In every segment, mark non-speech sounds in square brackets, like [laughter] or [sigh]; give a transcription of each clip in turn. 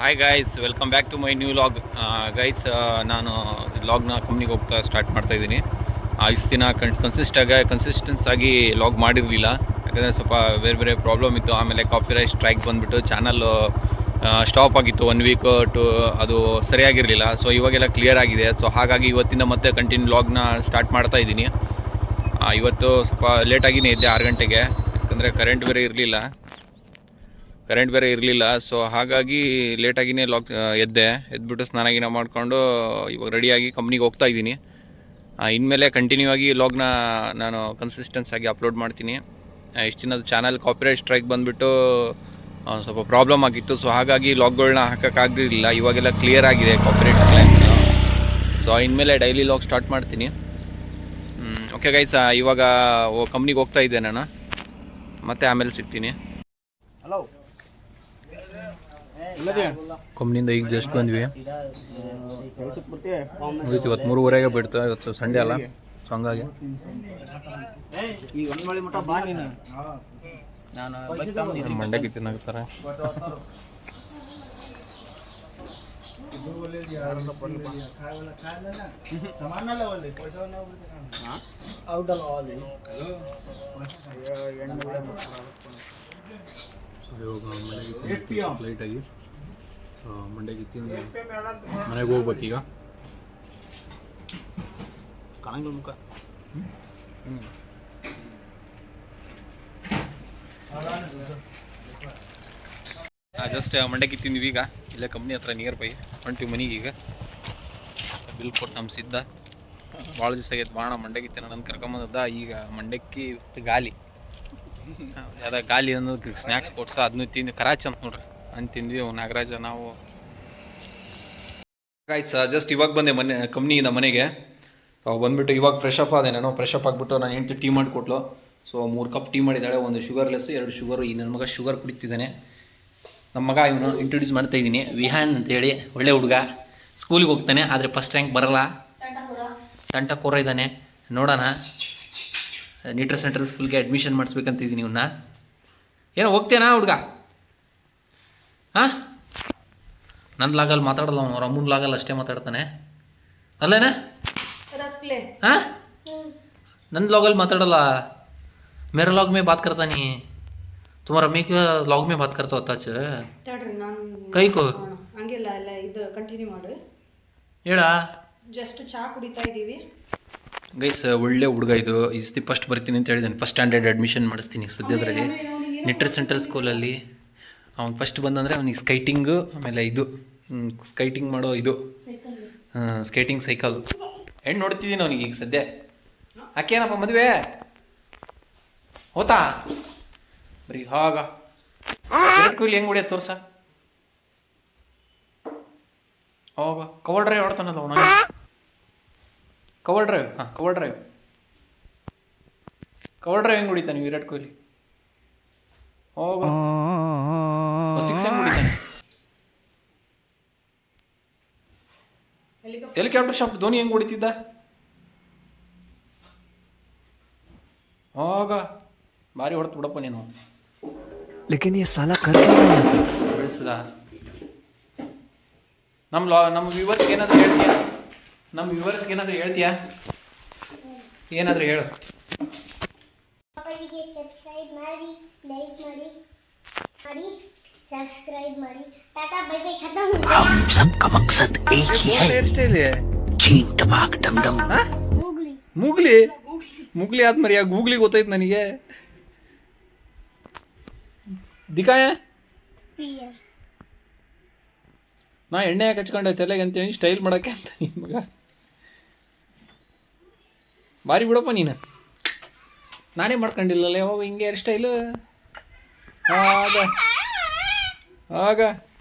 Hi guys welcome back to my new vlog guys ನಾನು ಲಾಗ್ನ ಕಂಪ್ನಿಗೆ ಹೋಗ್ತಾ ಸ್ಟಾರ್ಟ್ ಮಾಡ್ತಾ ಇದ್ದೀನಿ. ಇಷ್ಟು ದಿನ ಕನ್ ಕನ್ಸಿಸ್ಟಾಗಿ ಕನ್ಸಿಸ್ಟೆನ್ಸ್ ಆಗಿ ಲಾಗ್ ಮಾಡಿರಲಿಲ್ಲ. ಯಾಕಂದರೆ ಸ್ವಲ್ಪ ಬೇರೆ ಬೇರೆ ಪ್ರಾಬ್ಲಮ್ ಇತ್ತು. ಆಮೇಲೆ ಕಾಪಿರೈಟ್ ಸ್ಟ್ರೈಕ್ ಬಂದುಬಿಟ್ಟು ಚಾನಲ್ಲು ಸ್ಟಾಪ್ ಆಗಿತ್ತು ಒನ್ ವೀಕ್ ಟು ಅದು ಸರಿಯಾಗಿರಲಿಲ್ಲ. ಸೊ ಇವಾಗೆಲ್ಲ ಕ್ಲಿಯರ್ ಆಗಿದೆ. ಸೊ ಹಾಗಾಗಿ ಇವತ್ತಿಂದ ಮತ್ತೆ ಕಂಟಿನ್ಯೂ ಲಾಗ್ನ ಸ್ಟಾರ್ಟ್ ಮಾಡ್ತಾ ಇದ್ದೀನಿ. ಇವತ್ತು ಸ್ವಲ್ಪ ಲೇಟಾಗಿನೇ ಇದ್ದೆ ಆರು ಗಂಟೆಗೆ. ಯಾಕಂದರೆ ಕರೆಂಟ್ ಬೇರೆ ಇರಲಿಲ್ಲ. ಕರೆಂಟ್ ಬೇರೆ ಇರಲಿಲ್ಲ. ಸೊ ಹಾಗಾಗಿ ಲೇಟಾಗಿನೇ ಲಾಕ್ ಎದ್ದೆ. ಎದ್ಬಿಟ್ಟು ಸ್ನಾನ ಗಿನ ಮಾಡಿಕೊಂಡು ಇವಾಗ ರೆಡಿಯಾಗಿ ಕಂಪ್ನಿಗೆ ಹೋಗ್ತಾ ಇದ್ದೀನಿ. ಇನ್ಮೇಲೆ ಕಂಟಿನ್ಯೂ ಆಗಿ ಲಾಗ್ನ ನಾನು ಕನ್ಸಿಸ್ಟೆನ್ಸ್ ಆಗಿ ಅಪ್ಲೋಡ್ ಮಾಡ್ತೀನಿ. ಇಷ್ಟು ದಿನದ ಚಾನಲ್ ಕಾಪಿರೈಟ್ ಸ್ಟ್ರೈಕ್ ಬಂದುಬಿಟ್ಟು ಸ್ವಲ್ಪ ಪ್ರಾಬ್ಲಮ್ ಆಗಿತ್ತು. ಸೊ ಹಾಗಾಗಿ ಲಾಗ್ಗಳನ್ನ ಹಾಕೋಕ್ಕಾಗಿರಲಿಲ್ಲ ಇವಾಗೆಲ್ಲ ಕ್ಲಿಯರ್ ಆಗಿದೆ ಕಾಪಿರೈಟ್ ಸೊ ಇನ್ಮೇಲೆ ಡೈಲಿ ಲಾಗ್ ಸ್ಟಾರ್ಟ್ ಮಾಡ್ತೀನಿ. ಓಕೆ ಗೈಸ ಇವಾಗ ಕಂಪ್ನಿಗೆ ಹೋಗ್ತಾ ಇದ್ದೆ ನಾನು. ಮತ್ತೆ ಆಮೇಲೆ ಸಿಗ್ತೀನಿ. ಹಲೋ ಕಂಪ್ನಿಯಿಂದ ಈಗ ಜಸ್ಟ್ ಬಂದ್ವಿ. ಮುಗೀತು ಇವತ್ತು ಮೂರುವರೆಗೆ ಬಿಡ್ತು ಇವತ್ತು ಸಂಡೇ ಅಲ್ಲ ಸೊ ಹಂಗಾಗಿ. ಮಂಡ್ಯಕ್ಕೆ ಒಂದ್ ಔಟ್ ತಗೊಂಡಿದ್ದೀನಿ ಮಂಡ್ಯಕ್ಕೆ ಲೈಟಾಗಿ ಮಂಡ್ಯಕ್ಕೆ ತಿಂದು ಮನೆಗೆ ಹೋಗ್ಬೇಕೀಗ ಕಾಣಂಗಿಲ್ಲ ಮುಖ. ಜಸ್ಟ್ ಮಂಡ್ಯಕ್ಕೆ ತಿಂದ್ವಿ ಈಗ. ಇಲ್ಲ ಕಂಪ್ನಿ ಹತ್ರ ನಿಯರ್ ಬೈ ಹೊಂಟಿವಿ ಮನೆಗೆ ಈಗ. ಬಿಲ್ ಕೊಟ್ಟು ನಮ್ಮ ಸಿದ್ಧ. ಭಾಳ ದಿವಸ ಆಗೈತೆ ಬಾಣ ಮಂಡ್ಯಕ್ಕೆ ತಿನ್ನೋಣ ಅಂತ ಕರ್ಕೊಂಬಂದದ್ದ ಈಗ ಮಂಡಕ್ಕಿ ಗಾಲಿ. ಅದ ಗಾಲಿ ಅನ್ನೋದು ಸ್ನ್ಯಾಕ್ಸ್ ಕೊಡ್ಸ ಅದನ್ನು ತಿಂದು ಕರಾಚಿ ಅಂತ ನೋಡ್ರಿ. ಅಂತ ತಿಂದ್ವಿ ಅವ್ ನಾಗರಾಜ ನಾವು. ಗಾಯ್ಸ್ ಜಸ್ಟ್ ಇವಾಗ ಬಂದೆ ಮನೆ ಕಂಪ್ನಿಯಿಂದ ಮನೆಗೆ. ಬಂದ್ಬಿಟ್ಟು ಇವಾಗ ಫ್ರೆಶ್ ಅಪ್ ಆದೆ ನಾನು. ಫ್ರೆಶ್ ಅಪ್ ಆಗಿಬಿಟ್ಟು ನಾನು ಹೆಂಡ್ತಿ ಟೀ ಮಾಡಿಕೊಟ್ಲು. ಸೊ ಮೂರು ಕಪ್ ಟೀ ಮಾಡಿದ್ದಾಳೆ ಒಂದು ಶುಗರ್ಲೆಸ್ ಎರಡು ಶುಗರು ಈ ನನ್ನ ಮಗ ಶುಗರ್ ಕುಡಿತಿದ್ದಾನೆ. ನಮ್ಮ ಮಗ ಇವನು ಇಂಟ್ರೊಡ್ಯೂಸ್ ಮಾಡ್ತಾ ಇದ್ದೀನಿ. ವಿಹಾನ್ ಅಂತೇಳಿ ಒಳ್ಳೆ ಹುಡುಗ. ಸ್ಕೂಲಿಗೆ ಹೋಗ್ತಾನೆ ಆದರೆ ಫಸ್ಟ್ ರ್ಯಾಂಕ್ ಬರಲ್ಲ. ತಂಟ ಕೋರ ಇದ್ದಾನೆ. ನೋಡೋಣ. ನೀಟರ್ ಸೆಂಟ್ರಲ್ ಸ್ಕೂಲ್ಗೆ ಅಡ್ಮಿಷನ್ ಮಾಡಿಸ್ಬೇಕಂತಿದ್ದೀನಿ ಇವನ್ನ ಏನೋ ಹೋಗ್ತೇನಾ ಹುಡುಗ? ಹಾಂ? ನನ್ನ ಲಾಗಲ್ಲಿ ಮಾತಾಡಲ್ಲ ಅವನು ಅಮ್ಮನ ಲಾಗಲ್ಲಿ ಅಷ್ಟೇ ಮಾತಾಡ್ತಾನೆ. ಅಲ್ಲೇನಾ? ಹಾಂ? ನನ್ನ ಲಾಗಲ್ಲಿ ಮಾತಾಡಲ್ಲ. ಮೇರ ಲಾಗ್ ಮೇ ಬಾತ್ ಕರ್ತಾನಿ ತುಂಬ ರಮ್ಮಿ ಲಾಗ್ ಮೇ ಬಾತ್ ಕರ್ತಾವ ತಾಚ ಕೈಕೋ ಹಂಗೆಲ್ಲ ಇದು ಕಂಟಿನ್ಯೂ ಮಾಡು. ಹೇಳ? ಜಸ್ಟ್ ಚಾ ಕುಡಿತಾ ಇದ್ದೀವಿ ಗೈಸ್ ಒಳ್ಳೆ ಹುಡುಗ ಇದು. ಇಸ್ತಿ ಸತಿ ಫಸ್ಟ್ ಬರ್ತೀನಿ ಅಂತ ಹೇಳಿದ್ದಾನೆ ಫಸ್ಟ್ ಸ್ಟ್ಯಾಂಡರ್ಡ್ ಅಡ್ಮಿಷನ್ ಮಾಡಿಸ್ತೀನಿ ಸದ್ಯದ್ರಲ್ಲಿ ನಿಟ್ರ್ ಸೆಂಟ್ರಲ್ ಸ್ಕೂಲಲ್ಲಿ ಅವ್ನು ಫಸ್ಟ್ ಬಂದಂದರೆ ಅವ್ನಿಗೆ ಸ್ಕೈಟಿಂಗು ಆಮೇಲೆ ಇದು ಸ್ಕೈಟಿಂಗ್ ಮಾಡೋ ಇದು. ಸ್ಕೇಟಿಂಗ್ ಸೈಕಲ್ ಹೆಣ್ಣು ನೋಡ್ತಿದ್ದೀನಿ ಅವ್ನಿಗೆ ಈಗ ಸದ್ಯ. ಅಕ್ಕೇನಪ್ಪ ಮದುವೆ? ಹೋತಾ? ಬರೀ ಹಾಗ. ಕೂಲಿ ಹೆಂಗ್ ಹೊಡಿಯೋದು ತೋರ್ಸ. ಹೋಗ. ಕವರ್ ಡ್ರೈವ್ ಆಡ್ತಾನಲ್ಲ ಅವನ. ಕವರ್ ಡ್ರೈವ್ ಹಾಂ. ಕವರ್ ಡ್ರೈವ್ ಕವರ್ ಡ್ರೈವ್ ಹೆಂಗೆ ಹೊಡಿತಾನೆ ವಿರಾಟ್ ಕೊಹ್ಲಿ? ಹೋಗೋ. ಹೊಡಿತಾನೆ. ಹೆಲಿಕಾಪ್ಟರ್ ಶಾಪ್ ಧೋನಿ ಹೆಂಗೆ ಹೊಡಿತಿದ್ದ? ಹೋಗ. ಭಾರಿ ಹೊಡೆತು ಬಿಡಪ್ಪ ನೀನು. ಲೇಕಿನ್ ಈ ಸಾಲ ಬೆಳೆಸದ ನಮ್ಮ ಲಾ ನಮ್ಮ ವ್ಯೂವರ್ಸ್ಗೆ ಏನಾದರೂ ಹೇಳ್ತೀಯ? ನಮ್ಮ ವ್ಯೂವರ್ಸ್ಗೆ ಏನಾದರೂ ಹೇಳ್ತೀಯಾ ಏನಾದರೂ ಹೇಳು ಅವರಿಗೆ ಸಬ್ಸ್ಕ್ರೈಬ್ ಮಾಡಿ ಲೈಕ್ ಮಾಡಿ ಮಾಡಿ ಸಬ್ಸ್ಕ್ರೈಬ್ ಮಾಡಿ ಟಾಟಾ ಬೈ ಬೈ ಖತಮ್ हम सबका मकसद एक ही है चीन टपाक डम डम ಗೂಗ್ಲಿ ಮುಗ್ಲಿ ಮುಗ್ಲಿ ಆದ್ಮರಿ ಆ ಗೂಗ್ಲಿ ಗೊತ್ತೈತೆ ನನಗೆ ದಿಕಾಯ ಪಿಯರ್ ನಾ ಎಣ್ಣೆ ಯಾಕೆ ಹಚ್ಕೊಂಡೆ ತಲೆಗೆ ಅಂತೇಳಿ ಸ್ಟೈಲ್ ಮಾಡಕ್ಕೆ ಅಂತ ನಿನ್ನ ಮಗ ಭಾರಿ ಬಿಡಪ್ಪ ನೀನು. ನಾನೇ ಮಾಡ್ಕೊಂಡಿಲ್ಲಲ್ಲ ಯಾವಾಗ ಹಿಂಗೆ ಹೇರ್ ಸ್ಟೈಲು ಆಗ ಆಗ.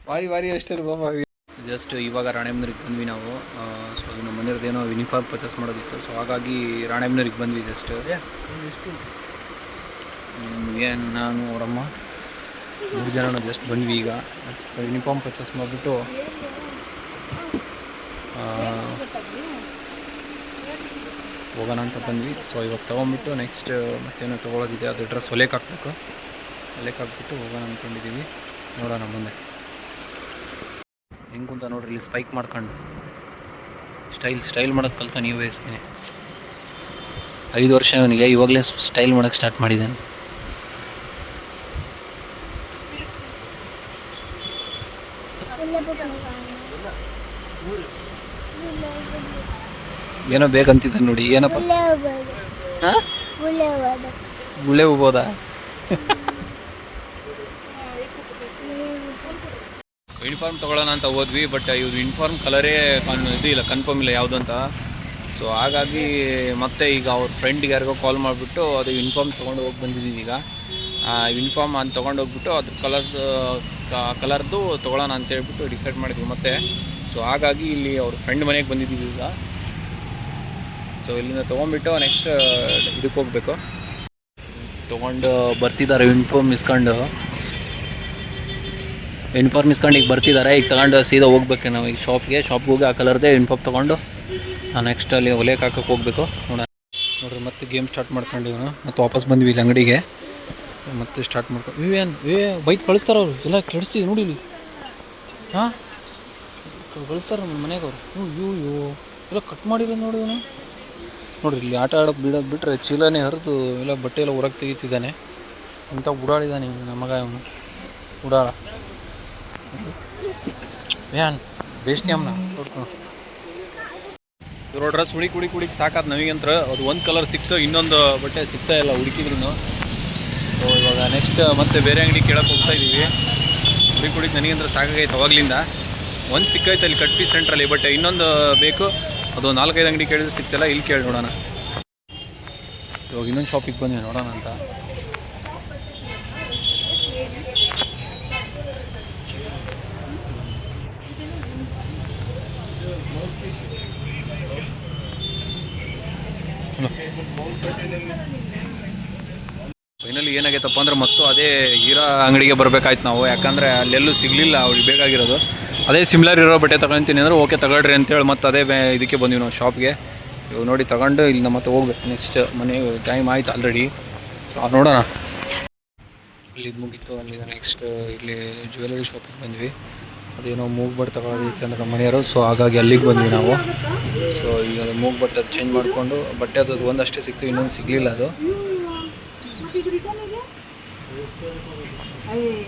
ಭಾರಿ ಭಾರಿ ಹೇರ್ ಸ್ಟೈಲ್ ಬಾಬಾ. ಜಸ್ಟ್ ಇವಾಗ ರಾಣೆಬನೂರಿಗೆ ಬಂದ್ವಿ ನಾವು. ಸೊ ಅದು ನಮ್ಮ ಮನೆಯವ್ರದ್ದು ಏನೋ ಯೂನಿಫಾರ್ಮ್ ಪರ್ಚೇಸ್ ಮಾಡೋದಿತ್ತು. ಸೊ ಹಾಗಾಗಿ ರಾಣೆಬನೂರಿಗೆ ಬಂದ್ವಿ ಜಸ್ಟ್ ಏನು ನಾನು, ಅವರಮ್ಮ, ಮೂರು ಜನ ಜಸ್ಟ್ ಬಂದ್ವಿ ಈಗ. ಯೂನಿಫಾರ್ಮ್ ಪರ್ಚೇಸ್ ಮಾಡಿಬಿಟ್ಟು ಹೋಗೋಣ ಅಂತ ಬಂದ್ವಿ. ಸೊ ಇವಾಗ ತೊಗೊಂಬಿಟ್ಟು ನೆಕ್ಸ್ಟ್ ಮತ್ತೇನೋ ತೊಗೊಳೋದಿದೆ, ಅದು ಡ್ರೆಸ್ ಹೊಲೆಗೆ ಹಾಕ್ಬೇಕು ಹೊಲೆಗೆ ಹಾಕ್ಬಿಟ್ಟು ಹೋಗೋಣ ಅಂದ್ಕೊಂಡಿದ್ದೀವಿ ನೋಡೋಣ ಮುಂದೆ. ಹೆಂಗೆ ಅಂತ ನೋಡ್ರಿ, ಇಲ್ಲಿ ಸ್ಪೈಕ್ ಮಾಡ್ಕೊಂಡು. ಸ್ಟೈಲ್ ಸ್ಟೈಲ್ ಮಾಡೋಕ್ಕೆ ಕಲ್ತ, ನೀವು ವಯಸ್ಸಿನೇ ಐದು ವರ್ಷ ಅವನಿಗೆ, ಇವಾಗಲೇ ಸ್ಟೈಲ್ ಮಾಡೋಕ್ಕೆ ಸ್ಟಾರ್ಟ್ ಮಾಡಿದ್ದಾನೆ. ಏನೋ ಬೇಕಂತಿದ್ದ ನೋಡಿ ಏನಪ್ಪ? ಹಾಂ? ಗುಳ್ಳೆ ಹೋಗ್ಬೋದಾ ಯೂನಿಫಾರ್ಮ್ ತೊಗೊಳ್ಳೋಣ ಅಂತ ಹೋದ್ವಿ ಬಟ್ ಇವ್ರು ಯೂನಿಫಾರ್ಮ್ ಕಲರೇ ಕಾನ್ ಇದು ಇಲ್ಲ ಕನ್ಫರ್ಮ್ ಇಲ್ಲ ಯಾವುದು ಅಂತ. ಸೊ ಹಾಗಾಗಿ ಮತ್ತೆ ಈಗ ಅವ್ರ ಫ್ರೆಂಡ್ಗೆ ಯಾರಿಗೋ ಕಾಲ್ ಮಾಡಿಬಿಟ್ಟು ಅದು ಯೂನಿಫಾರ್ಮ್ ತೊಗೊಂಡು ಹೋಗಿ ಬಂದಿದ್ದೀವಿ ಈಗ. ಆ ಯೂನಿಫಾರ್ಮ್ ಅಂತ ತೊಗೊಂಡು ಹೋಗ್ಬಿಟ್ಟು ಅದ್ರ ಕಲರ್ ಕಲರ್ದು ತೊಗೊಳ್ಳೋಣ ಅಂತ ಹೇಳ್ಬಿಟ್ಟು ಡಿಸೈಡ್ ಮಾಡಿದ್ವಿ ಮತ್ತೆ. ಸೊ ಹಾಗಾಗಿ ಇಲ್ಲಿ ಅವ್ರ ಫ್ರೆಂಡ್ ಮನೆಗೆ ಬಂದಿದ್ದೀವಿ ಈಗ. ಸೊ ಇಲ್ಲಿಂದ ತೊಗೊಂಡ್ಬಿಟ್ಟು ನೆಕ್ಸ್ಟ್ ಇದಕ್ಕೆ ಹೋಗ್ಬೇಕು. ತೊಗೊಂಡು ಬರ್ತಿದ್ದಾರೆ ಯೂನಿಫಾರ್ಮ್ ಇಸ್ಕೊಂಡು. ಯೂನಿಫಾರ್ಮ್ ಇಸ್ಕೊಂಡು ಈಗ ಬರ್ತಿದ್ದಾರೆ. ಈಗ ತಗೊಂಡು ಸೀದಾ ಹೋಗ್ಬೇಕು ನಾವು. ಈಗ ಶಾಪ್ಗೆ ಶಾಪ್ಗೆ ಹೋಗಿ ಆ ಕಲರ್ದೇ ಯೂನಿಫಾರ್ಮ್ ತೊಗೊಂಡು ನೆಕ್ಸ್ಟ್ ಅಲ್ಲಿ ಒಲೆಗೆ ಹಾಕಕ್ಕೆ ಹೋಗ್ಬೇಕು. ನೋಡೋಣ. ನೋಡ್ರಿ, ಮತ್ತೆ ಗೇಮ್ ಸ್ಟಾರ್ಟ್ ಮಾಡ್ಕೊಂಡಿವಿ ಮತ್ತೆ ವಾಪಸ್ ಬಂದ್ವಿ ಇಲ್ಲಿ ಅಂಗಡಿಗೆ. ಮತ್ತೆ ಸ್ಟಾರ್ಟ್ ಮಾಡ್ಕೊಂಡು ಇವೇನು ಏ, ಬೈಕ್ ಕಳಿಸ್ತಾರ ಅವರು. ಎಲ್ಲ ಕೆಡಿಸಿ ನೋಡಿ ಇಲ್ಲಿ. ಹಾಂ? ಕಳಿಸ್ತಾರ ನಮ್ಮ ಮನೆಗೆ ಅವರು. ಹ್ಞೂ ಇವು ಇವು ಎಲ್ಲ ಕಟ್ ಮಾಡಿರೋದು ನೋಡಿ ಇವನು. ನೋಡ್ರಿ, ಇಲ್ಲಿ ಆಟ ಆಡೋಕೆ ಬಿಡೋದು ಬಿಟ್ಟರೆ ಚೀಲನೇ ಹರಿದು ಎಲ್ಲ ಬಟ್ಟೆ ಎಲ್ಲ ಹೊರಗೆ ತೆಗಿತಿದ್ದಾನೆ. ಅಂತ ಉಡಾಳಿದ್ದಾನೆ ನಮಗ ಮಗ ಇವನು. ಉಡಾಳ. ವ್ಯಾನ್ ಬೇಸ್ಟಿ ಅಮ್ಮನ ಡ್ರೆಸ್ ಹುಡುಕಿ ಹುಡುಕಿ ಹುಡುಕಿ ಸಾಕಾದ ನಮಗಂತ್ರ ಅದು ಒಂದು ಕಲರ್ ಸಿಕ್ತು ಇನ್ನೊಂದು ಬಟ್ಟೆ ಸಿಗ್ತಾ ಇಲ್ಲ ಹುಡುಕಿದ್ರು ಸೊ ಇವಾಗ ನೆಕ್ಸ್ಟ್ ಮತ್ತೆ ಬೇರೆ ಅಂಗಡಿ ಕೇಳಕ್ಕೆ ಹೋಗ್ತಾ ಇದ್ದೀವಿ ಹುಡುಕಿ ಹುಡುಕಿ ನನಗಂದ್ರೆ ಸಾಕಾಗೈತೆ ಅವಾಗ್ಲಿಂದ. ಒಂದು ಸಿಕ್ಕೈತೆ ಅಲ್ಲಿ ಕಟ್ ಪೀಸ್ ಸೆಂಟ್ರಲ್ಲಿ ಬಟ್ ಇನ್ನೊಂದು ಬೇಕು. ಅದು ನಾಲ್ಕೈದು ಅಂಗಡಿ ಕೇಳಿದ್ರೆ ಸಿಗ್ತಿಲ್ಲ, ಇಲ್ಲಿ ಕೇಳಿ ನೋಡೋಣ. ಇವಾಗ ಇನ್ನೊಂದು ಶಾಪಿಗೆ ಬಂದ್ವಿ, ನೋಡೋಣ ಅಂತ. ಫೈನಲಿ ಏನಾಗೈತಪ್ಪ ಅಂದ್ರೆ ಮತ್ತು ಅದೇ ಹೀರಾ ಅಂಗಡಿಗೆ ಬರ್ಬೇಕಾಯ್ತು ನಾವು. ಯಾಕಂದರೆ ಅಲ್ಲೆಲ್ಲೂ ಸಿಗಲಿಲ್ಲ, ಅವ್ರಿಗೆ ಬೇಕಾಗಿರೋದು. ಅದೇ ಸಿಮ್ಲರ್ ಇರೋ ಬಟ್ಟೆ ತಗೊಳ್ತೀನಿ ಅಂದ್ರೆ ಓಕೆ ತಗೊಳ್ರಿ ಅಂತೇಳಿ ಮತ್ತೆ ಅದೇ ಇದಕ್ಕೆ ಬಂದ್ವಿ ನಾವು ಶಾಪ್ಗೆ ಇವಾಗ ನೋಡಿ ತಗೊಂಡು ಇಲ್ಲಿಂದ ಮತ್ತೆ ಹೋಗ್ಬೇಕು. ನೆಕ್ಸ್ಟ್ ಮನೆಗೆ ಟೈಮ್ ಆಯ್ತು ಆಲ್ರೆಡಿ ಸೊ ನೋಡೋಣ. ಇಲ್ಲಿ ಮುಗೀತು. ಅಲ್ಲಿ ನೆಕ್ಸ್ಟ್ ಇಲ್ಲಿ ಜ್ಯುವೆಲರಿ ಶಾಪಿಗೆ ಬಂದ್ವಿ. ಅದೇನೋ ಮೂಗ್ ಬಟ್ ತಗೊಳ್ಳೋದೈತೆ ಅಂದ್ರೆ ನಮ್ಮ ಮನೆಯವರು. ಸೊ ಹಾಗಾಗಿ ಅಲ್ಲಿಗೆ ಬಂದ್ವಿ ನಾವು. ಸೊ ಈಗ ಮೂಗ್ ಬಟ್ ಅದು ಚೇಂಜ್ ಮಾಡಿಕೊಂಡು, ಬಟ್ಟೆ ಅದು ಒಂದಷ್ಟೇ ಸಿಕ್ತು, ಇನ್ನೊಂದು ಸಿಗಲಿಲ್ಲ ಅದು.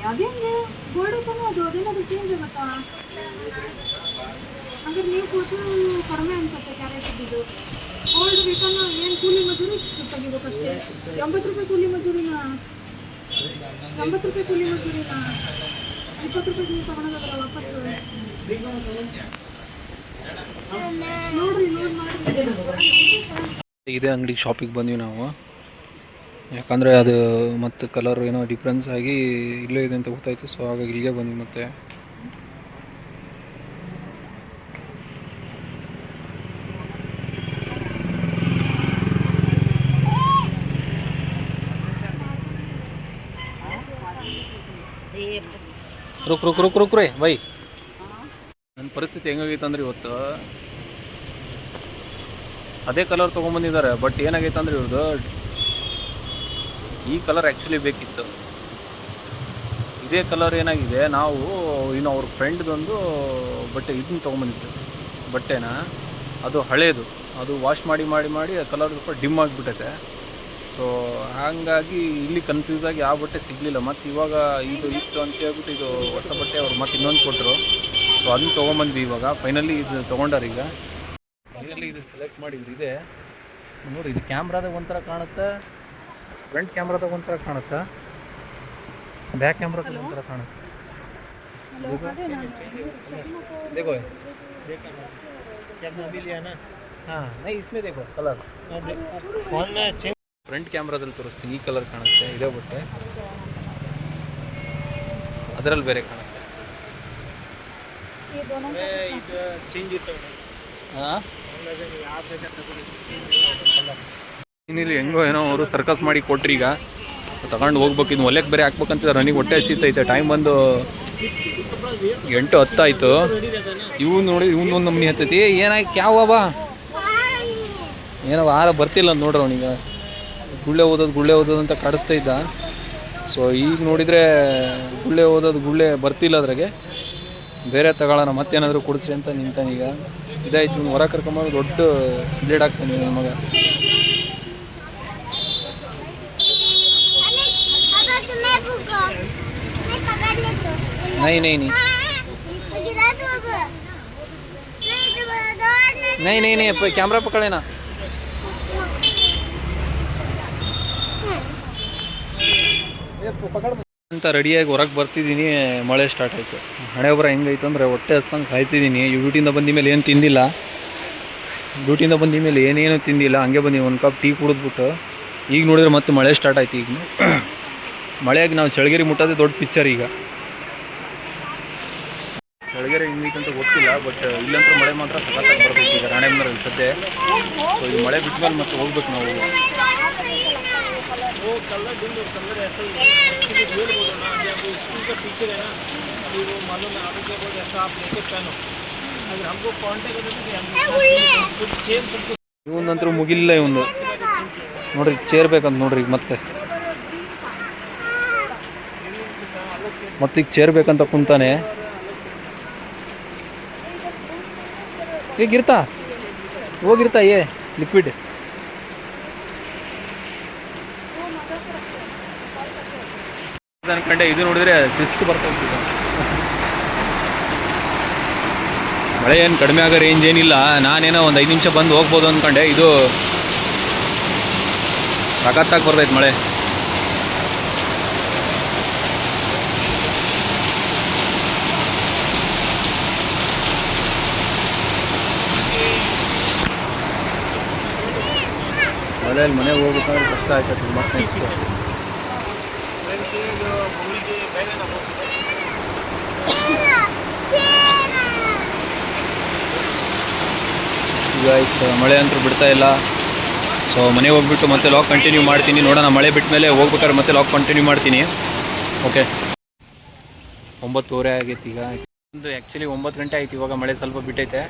ಅದೇನು ಹಂಗಾರೆ ನೀವು ಕೂತು ಕಡಿಮೆ ಅನ್ಸುತ್ತೆ ಕ್ಯಾರೆಟ್ ಇದ್ದಿದ್ದು ಓಲ್ಡ್ ರಿಟರ್ನ್ ಏನು ಕೂಲಿ ಮಜೂರಿ ತೆಗಿಬೇಕಷ್ಟೇ ಎಂಬತ್ತು ರೂಪಾಯಿ ಕೂಲಿ ಮಜೂರಿನ? ಎಂಬತ್ತು ರೂಪಾಯಿ ಕೂಲಿ ಮಜೂರಿನ? ಇಪ್ಪತ್ತು ರೂಪಾಯಿ ನೀವು ತಗೊಳೋದಾದ್ರೆ ವಾಪಸ್ ನೋಡ್ರಿ, ನೋಡಿ ಮಾಡಿ. ಇದೇ ಅಂಗಡಿ ಶಾಪಿಗೆ ಬಂದ್ವಿ ನಾವು. ಯಾಕಂದರೆ ಅದು ಮತ್ತು ಕಲರ್ ಏನೋ ಡಿಫ್ರೆನ್ಸ್ ಆಗಿ ಇಲ್ಲೇ ಇದೆ ಅಂತ ಗೊತ್ತಾಯಿತು ಸೊ ಹಾಗಾಗಿ ಇಲ್ಲಿಗೆ ಬಂದ್ವಿ ಮತ್ತೆ. ರುಕ್ ರುಕ್ ರುಕ್ ರುಕ್ ರೀ ಬೈ. ನನ್ನ ಪರಿಸ್ಥಿತಿ ಹೆಂಗಾಗೈತೆ ಅಂದ್ರೆ ಇವತ್ತು ಅದೇ ಕಲರ್ ತೊಗೊಂಬಂದಿದ್ದಾರೆ ಬಟ್ ಏನಾಗೈತೆ ಅಂದ್ರೆ ಇವ್ರದ್ದು ಈ ಕಲರ್ ಆ್ಯಕ್ಚುಲಿ ಬೇಕಿತ್ತು. ಇದೇ ಕಲರ್ ಏನಾಗಿದೆ, ನಾವು ಇನ್ನು ಅವ್ರ ಫ್ರೆಂಡ್ದೊಂದು ಬಟ್ಟೆ ಇದನ್ನ ತೊಗೊಂಬಂದಿದ್ದು ಬಟ್ಟೆನ. ಅದು ಹಳೇದು, ಅದು ವಾಶ್ ಮಾಡಿ ಮಾಡಿ ಮಾಡಿ ಕಲರ್ ಸ್ವಲ್ಪ ಡಿಮ್ ಆಗಿಬಿಟ್ಟೈತೆ. ಸೊ ಹಾಗಾಗಿ ಇಲ್ಲಿ ಕನ್ಫ್ಯೂಸ್ ಆಗಿ ಆ ಬಟ್ಟೆ ಸಿಗಲಿಲ್ಲ ಮತ್ತು ಇವಾಗ ಇದು ಇತ್ತು ಅಂತ ಹೇಳ್ಬಿಟ್ಟು ಇದು ಹೊಸ ಬಟ್ಟೆ ಅವ್ರು ಮತ್ತೆ ಇನ್ನೊಂದು ಕೊಟ್ಟರು ಸೊ ಅದನ್ನ ತೊಗೊಂಬಂದ್ವಿ ಇವಾಗ ಫೈನಲಿ ಇದು ತೊಗೊಂಡಾರ ಈಗ ಫೈನಲಿ ಇದು ಸೆಲೆಕ್ಟ್ ಮಾಡಿದ್ರು ಇದೆ ನೋಡಿ ಇದು ಕ್ಯಾಮ್ರಾದಾಗ ಒಂಥರ ಕಾಣುತ್ತೆ ಫ್ರಂಟ್ ಕ್ಯಾಮ್ರಾದಾಗ ಒಂಥರ ಕಾಣುತ್ತೆ ಬ್ಯಾಕ್ ಕ್ಯಾಮ್ರಾದಾಗ ಒಂಥರ ಕಾಣುತ್ತೆ देखो हाँ नहीं इसमें देखो कलर ಫ್ರಂಟ್ ಕ್ಯಾಮ್ರಾದಲ್ಲಿ ತೋರಿಸ್ತೀನಿ ಈ ಕಲರ್ ಕಾಣುತ್ತೆ ಇದೇ ಬಟ್ಟೆ. ಅದರಲ್ಲಿ ಬೇರೆ ಕಾಣುತ್ತೆ. ಹಾಂ ಇನ್ನಿಲ್ಲಿ ಹೆಂಗೋ ಏನೋ ಅವರು ಸರ್ಕಸ್ ಮಾಡಿ ಕೊಟ್ರಿ ಈಗ. ತಗೊಂಡು ಹೋಗ್ಬೇಕು ಇನ್ನು ಒಲೆಗೆ ಬೇರೆ ಹಾಕ್ಬೇಕಂತಿದ್ರೆ ನನಗೆ ಹೊಟ್ಟೆ ಹಸಿತೈತೆ ಟೈಮ್ ಬಂದು ಎಂಟು ಹತ್ತಾಯ್ತು. ಇವ್ ನೋಡಿ ಇವ್ನು ಒಂದು ನಮ್ನಿ ಹತ್ತೈತಿ. ಏನಾಯ್ತು ಯಾವ ಬಾ ಏನೋ ಆರ ಬರ್ತಿಲ್ಲ ನೋಡ್ರಿ ಅವನೀಗ. ಗುಳ್ಳೆ ಓದೋದು ಗುಳ್ಳೆ ಓದೋದು ಅಂತ ಕಾಡಿಸ್ತಾ ಇದ್ದ. ಸೊ ಈಗ ನೋಡಿದರೆ ಗುಳ್ಳೆ ಓದೋದು, ಗುಳ್ಳೆ ಬರ್ತಿಲ್ಲ ಅದ್ರಾಗೆ. ಬೇರೆ ತಗೊಳ್ಳೋಣ, ಮತ್ತೇನಾದರೂ ಕೊಡಿಸ್ರಿ ಅಂತ ನಿಂತಾನೀಗ ಇದಾಯ್ತು ನೀವು ಹೊರ ಕರ್ಕೊಂಬಂದು ದೊಡ್ಡ ಬ್ಲೇಡ್ ಆಗ್ತಾನೆ ನನ್ನ ಮಗ. ನೈ ನೈ ನೈ. ನೈ ನೈ ನೈ ಕ್ಯಾಮ್ರಾ ಪಕ್ಕಳೇನಾ? ಅಂತ ರೆಡಿಯಾಗಿ ಹೊರಗೆ ಬರ್ತಿದ್ದೀನಿ ಮಳೆ ಸ್ಟಾರ್ಟ್ ಆಯಿತು. ಹಣೆ ಬರ ಹೆಂಗೈತೆ ಅಂದರೆ ಹೊಟ್ಟೆ ಹಸ್ಕೊಂಡು ಕಾಯ್ತಿದ್ದೀನಿ ಡ್ಯೂಟಿಯಿಂದ ಬಂದ ಮೇಲೆ ಏನು ತಿಂದಿಲ್ಲ. ಡ್ಯೂಟಿಯಿಂದ ಬಂದ ಮೇಲೆ ಏನೇನು ತಿಂದಿಲ್ಲ, ಹಂಗೆ ಬಂದು ಒಂದು ಕಪ್ ಟೀ ಕುಡಿದ್ಬಿಟ್ಟು. ಈಗ ನೋಡಿದ್ರೆ ಮತ್ತೆ ಮಳೆ ಸ್ಟಾರ್ಟ್ ಆಯ್ತು ಈಗ. [clears throat] ಮಳೆಯಾಗಿ ನಾವು ಚಳಗೇರಿ ಮುಟ್ಟೋದೇ ದೊಡ್ಡ ಪಿಕ್ಚರ್ ಈಗ. ಚಳಗೇರಿ ಅಂತ ಗೊತ್ತಿಲ್ಲ ಬಟ್ ಇಲ್ಲಂತೂ ಮಳೆ ಮಾತ್ರ ಸಖತ್ತಾಗಿ ಬರ್ಬೇಕು ಈಗ ರಾಣೆಬೆನ್ನೂರಲ್ಲಿ ಸದ್ಯ. ಸೊ ಇದು ಮಳೆ ಬಿಟ್ಟ ಮೇಲೆ ಮತ್ತೆ ಹೋಗ್ಬೇಕು ನಾವು. ಇವನಂತರೂ ಮುಗಿಲ್ಲ ಇವನು. ನೋಡ್ರಿ ಚೇರ್ಬೇಕಂತ ನೋಡ್ರಿ ಈಗ ಮತ್ತೆ. ಮತ್ತೀಗ ಚೇರ್ ಬೇಕಂತ ಕುಂತಾನೆ. ಈಗಿರ್ತಾ ಹೋಗಿರ್ತಾ ಏ ಲಿಕ್ವಿಡ್ ಅನ್ಕಂಡೆ ಇದು ನೋಡಿದ್ರೆ ಸಿಸ್ಟ್ ಬರ್ತಾ ಮಳೆ ಏನು ಕಡಿಮೆ ಆಗೋ ರೇಂಜ್ ಏನಿಲ್ಲ. ನಾನೇನೋ ಒಂದು ಐದು ನಿಮಿಷ ಬಂದು ಹೋಗ್ಬೋದು ಅಂದ್ಕೊಂಡೆ ಇದು ಸಖತ್ತಾಗಿ ಬರ್ತೈತೆ ಮಳೆ. ಮಳೆಯಲ್ಲಿ ಮನೆಗೆ ಹೋಗ್ಬೇಕಂದ್ರೆ ಕಷ್ಟ ಆಯ್ತದೆ ಮತ್ತೆ ಗೈಸ್ ಮಳೆ ಅಂತೂ ಬಿಡ್ತಾ ಇಲ್ಲ. ಸೊ ಮನೆಗೆ ಹೋಗ್ಬಿಟ್ಟು ಮತ್ತೆ ಲಾಕ್ ಕಂಟಿನ್ಯೂ ಮಾಡ್ತೀನಿ. ನೋಡೋಣ, ಮಳೆ ಬಿಟ್ಟ ಮೇಲೆ ಹೋಗ್ಬೇಕಾದ್ರೆ ಮತ್ತೆ ಲಾಕ್ ಕಂಟಿನ್ಯೂ ಮಾಡ್ತೀನಿ. ಓಕೆ ಒಂಬತ್ತುವರೆ ಆಗೈತೆ ಈಗ. ಒಂದು ಆ್ಯಕ್ಚುಲಿ ಒಂಬತ್ತು ಗಂಟೆ ಆಯ್ತು. ಇವಾಗ ಮಳೆ ಸ್ವಲ್ಪ ಬಿಟ್ಟೈತೆ.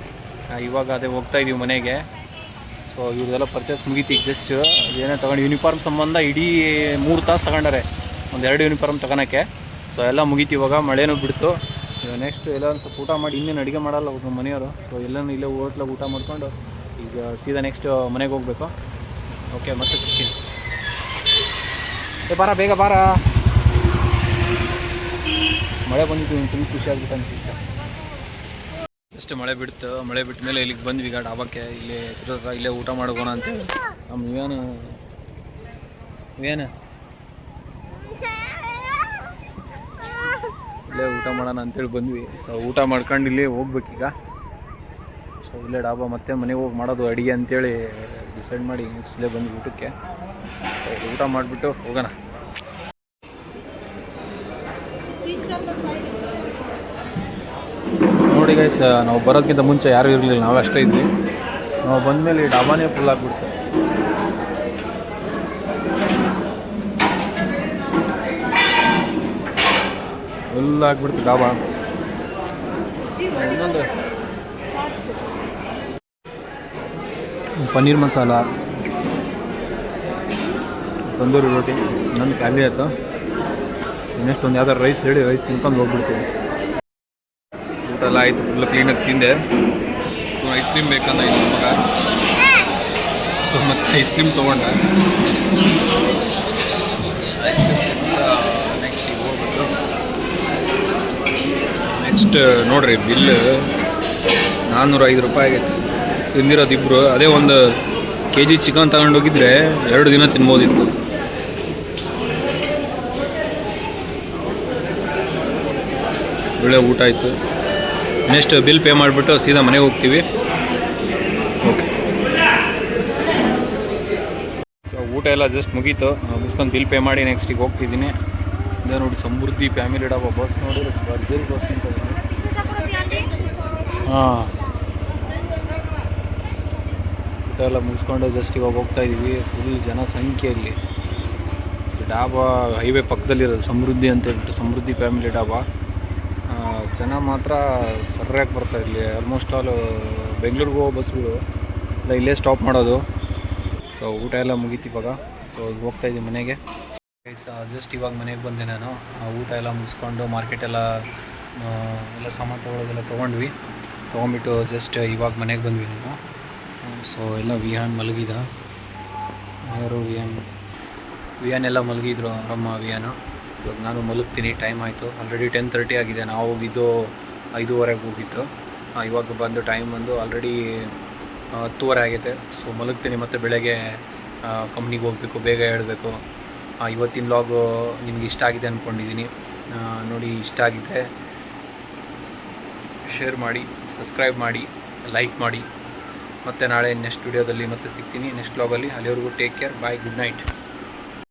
ಇವಾಗ ಅದೇ ಹೋಗ್ತಾ ಇದೀವಿ ಮನೆಗೆ. ಸೊ ಇವ್ರದೆಲ್ಲ ಪರ್ಚೇಸ್ ಮುಗೀತಿ ಜಸ್ಟ್ ಏನೇ ತಗೊಂಡು ಯೂನಿಫಾರ್ಮ್ ಸಂಬಂಧ ಇಡೀ ಮೂರು ತಾಸು ತಗೊಂಡಾರೆ. ಒಂದು ಎರಡು ಯೂನಿಫಾರ್ಮ್ ತಗೊಳಕ್ಕೆ. ಸೊ ಎಲ್ಲ ಮುಗೀತು ಇವಾಗ ಮಳೆನೂ ಬಿಡ್ತು. ಇವಾಗ ನೆಕ್ಸ್ಟ್ ಎಲ್ಲ ಒಂದು ಸ್ವಲ್ಪ ಊಟ ಮಾಡಿ ಇನ್ನೇನು ಅಡುಗೆ ಮಾಡಲ್ಲ ಒಬ್ಬ ಮನೆಯವರು. ಸೊ ಎಲ್ಲನೂ ಇಲ್ಲೇ ಹೋಟ್ಲಾಗ ಊಟ ಮಾಡ್ಕೊಂಡು ಈಗ ಸೀದಾ ನೆಕ್ಸ್ಟ್ ಮನೆಗೆ ಹೋಗ್ಬೇಕು. ಓಕೆ ಮತ್ತೆ ಸಿಗ್ತೀನಿ. ಏ ಬಾರ ಬೇಗ ಬಾರ. ಮಳೆ ಬಂದಿದ್ದು ತುಂಬ ಖುಷಿ ಆಗ್ಬಿಟ್ಟು ಅನ್ಸುತ್ತೆ. ಅಷ್ಟೇ ಮಳೆ ಬಿಡ್ತು. ಮಳೆ ಬಿಟ್ಟ ಮೇಲೆ ಇಲ್ಲಿಗೆ ಬಂದ್ವಿ ಈಗ ಡಾಬಾಕ್ಕೆ. ಇಲ್ಲೇ ಇಲ್ಲೇ ಊಟ ಮಾಡೋಣ ಅಂತೇಳಿ ನಮ್ಮ ಇವೇನು ಇವೇನು ಇಲ್ಲೇ ಊಟ ಮಾಡೋಣ ಅಂತೇಳಿ ಬಂದ್ವಿ. ಸೊ ಊಟ ಮಾಡ್ಕೊಂಡು ಇಲ್ಲೇ ಹೋಗ್ಬೇಕೀಗ. ಸೊ ಇಲ್ಲೇ ಡಾಬಾ ಮತ್ತೆ ಮನೆಗೆ ಹೋಗಿ ಮಾಡೋದು ಅಡುಗೆ ಅಂತೇಳಿ ಡಿಸೈಡ್ ಮಾಡಿ ಇಲ್ಲೇ ಬಂದ್ವಿ ಊಟಕ್ಕೆ. ಊಟ ಮಾಡಿಬಿಟ್ಟು ಹೋಗೋಣ. ನೋಡಿ ಗೈಸ್ ನಾವು ಬರೋದಕ್ಕಿಂತ ಮುಂಚೆ ಯಾರೂ ಇರಲಿಲ್ಲ ನಾವು ಅಷ್ಟೇ ಇದ್ವಿ. ನಾವು ಬಂದಮೇಲೆ ಡಾಬಾನೇ ಫುಲ್ ಆಗಿಬಿಡ್ತು. ಫುಲ್ ಆಗಿಬಿಡ್ತು ಡಾಬಾ. ಪನ್ನೀರ್ ಮಸಾಲ. ತಂದೂರಿ ರೋಟಿ. ನನ್ನ ಖಾಲಿ ಆಯ್ತು. ನೆಕ್ಸ್ಟ್ ಒಂದು ಯಾವ್ದಾರು ರೈಸ್ ಹೇಳಿ ರೈಸ್ ತಿನ್ಕೊಂಡು ಹೋಗ್ಬಿಡ್ತೀವಿ. ಊಟ ಎಲ್ಲ ಆಯಿತು ಫುಲ್ ಕ್ಲೀನಾಗಿ ತಿಂದೆ. ಐಸ್ ಕ್ರೀಮ್ ಬೇಕಂದ ಮಗ ಸೊ ಮತ್ತೆ ಐಸ್ ಕ್ರೀಮ್ ತೊಗೊಂಡೆ ನೆಕ್ಸ್ಟ್ ಹೋಗ್ಬಿಟ್ಟು ನೆಕ್ಸ್ಟ್ ನೋಡ್ರಿ ಬಿಲ್ ನಾನ್ನೂರ ಐದು ರೂಪಾಯಿ ಆಗೈತೆ. ತಿಂದಿರೋದು ಇಬ್ಬರು ಅದೇ ಒಂದು ಕೆ ಜಿ ಚಿಕನ್ ತಗೊಂಡೋಗಿದ್ರೆ ಎರಡು ದಿನ ತಿನ್ಬೋದಿತ್ತು. ಒಳ್ಳೆ ಊಟ ಆಯಿತು. ನೆಕ್ಸ್ಟ್ ಬಿಲ್ ಪೇ ಮಾಡಿಬಿಟ್ಟು ಸೀದಾ ಮನೆಗೆ ಹೋಗ್ತೀವಿ. ಓಕೆ ಸೊ ಊಟ ಎಲ್ಲ ಜಸ್ಟ್ ಮುಗೀತು. ಮುಗಿಸ್ಕೊಂಡು ಬಿಲ್ ಪೇ ಮಾಡಿ ನೆಕ್ಸ್ಟಿಗೆ ಹೋಗ್ತಿದ್ದೀನಿ. ಇದೇ ನೋಡಿ, ಸಮೃದ್ಧಿ ಫ್ಯಾಮಿಲಿ ಡಾಬಾ ಬಸ್ ನೋಡಿ ಬರ್ಜರಿ ಬಸ್ ಅಂತ. ಹಾಂ. ಊಟ ಎಲ್ಲ ಮುಗಿಸ್ಕೊಂಡು ಜಸ್ಟ್ ಇವಾಗ ಹೋಗ್ತಾ ಇದ್ದೀವಿ ಫುಲ್ ಜನಸಂಖ್ಯೆಯಲ್ಲಿ. ಡಾಬಾ ಹೈವೇ ಪಕ್ಕದಲ್ಲಿರೋದು ಸಮೃದ್ಧಿ ಅಂತ ಹೇಳ್ಬಿಟ್ಟು ಸಮೃದ್ಧಿ ಫ್ಯಾಮಿಲಿ ಡಾಬಾ. ಜನ ಮಾತ್ರ ಸರ್ಯಾಗಿ ಬರ್ತಾ ಇಲ್ಲಿ ಆಲ್ಮೋಸ್ಟ್ ಆಲ್ ಬೆಂಗಳೂರಿಗೆ ಹೋಗೋ ಬಸ್ಗಳು ಇಲ್ಲ ಇಲ್ಲೇ ಸ್ಟಾಪ್ ಮಾಡೋದು. ಸೊ ಊಟ ಎಲ್ಲ ಮುಗೀತು ಇವಾಗ. ಸೊ ಹೋಗ್ತಾ ಇದ್ದೀವಿ ಮನೆಗೆ. ಜಸ್ಟ್ ಇವಾಗ ಮನೆಗೆ ಬಂದೆ ನಾನು. ಊಟ ಎಲ್ಲ ಮುಗಿಸ್ಕೊಂಡು ಮಾರ್ಕೆಟ್ ಎಲ್ಲ ಆ, ಎಲ್ಲ ಸಾಮಾನು ತೊಗೊಳೋದೆಲ್ಲ ತೊಗೊಂಡ್ವಿ. ತೊಗೊಂಬಿಟ್ಟು ಜಸ್ಟ್ ಇವಾಗ ಮನೆಗೆ ಬಂದ್ವಿ ನಾನು ಸೊ ಎಲ್ಲ ವಿಹಾನ್ ಮಲಗಿದ. ಯಾರು ವಿಹಾನ್? ವಿಹಾನ್ ಎಲ್ಲ ಮಲಗಿದ್ರು ಅಮ್ಮ ವಿಹಾನು. ಇವಾಗ ನಾನು ಮಲಗ್ತೀನಿ ಟೈಮ್ ಆಯಿತು. ಆಲ್ರೆಡಿ ಟೆನ್ ತರ್ಟಿ ಆಗಿದೆ. ನಾವು ಹೋಗಿದ್ದು ಐದೂವರೆಗೆ ಹೋಗಿದ್ದು. ಇವಾಗ ಬಂದು ಟೈಮ್ ಬಂದು ಆಲ್ರೆಡಿ ಹತ್ತುವರೆ ಆಗಿದೆ. ಸೊ ಮಲಗ್ತೀನಿ ಮತ್ತು ಬೆಳಗ್ಗೆ ಕಂಪ್ನಿಗೆ ಹೋಗಬೇಕು, ಬೇಗ ಹೇಳಬೇಕು. ಇವತ್ತಿನ ಲಾಗು ನಿಮ್ಗೆ ಇಷ್ಟ ಆಗಿದೆ ಅಂದ್ಕೊಂಡಿದ್ದೀನಿ ನೋಡಿ, ಇಷ್ಟ ಆಗಿದೆ. ಶೇರ್ ಮಾಡಿ ಸಬ್ಸ್ಕ್ರೈಬ್ ಮಾಡಿ ಲೈಕ್ ಮಾಡಿ. ಮತ್ತು ನಾಳೆ ನೆಕ್ಸ್ಟ್ ವಿಡಿಯೋದಲ್ಲಿ ಮತ್ತೆ ಸಿಗ್ತೀನಿ. ನೆಕ್ಸ್ಟ್ ಲಾಗಲ್ಲಿ ಅಲ್ಲಿವರೆಗೂ take care bye good night